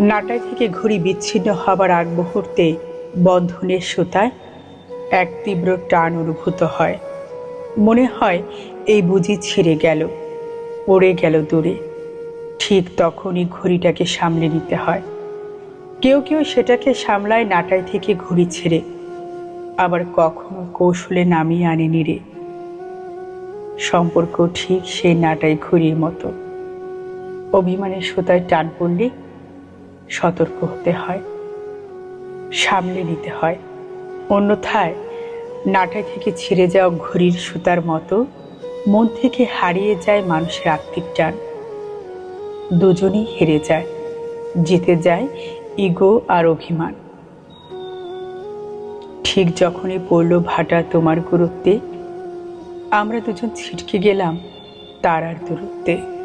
নাটাই থেকে ঘড়ি বিচ্ছিন্ন হবার আগ মুহূর্তে বন্ধনের সুতায় এক তীব্র টান অনুভূত হয়। মনে হয় এই বুঝি ছিঁড়ে গেল, পড়ে গেল দূরে। ঠিক তখনই ঘড়িটাকে সামলে নিতে হয়। কেউ কেউ সেটাকে সামলায় নাটাই থেকে ঘড়ি ছেড়ে। আবার কখনো কৌশলে নামিয়ে আনে নিরে সম্পর্ক ঠিক সেই নাটাই ঘড়ির মতো। অভিমানের সুতায় টান পড়লে সতর্ক হতে হয়, সামলে নিতে হয়। অন্যথায় নাটাই থেকে ছিঁড়ে যাওয়া ঘড়ির সুতার মতো মন থেকে হারিয়ে যায় মানুষের আত্মিক টান। দুজনেই হেরে যায়, জিতে যায় ইগো আর অভিমান। ঠিক যখনই পড়ল ভাটা তোমার গুরুত্বে, আমরা দুজন ছিটকে গেলাম তার আর দূরত্বে।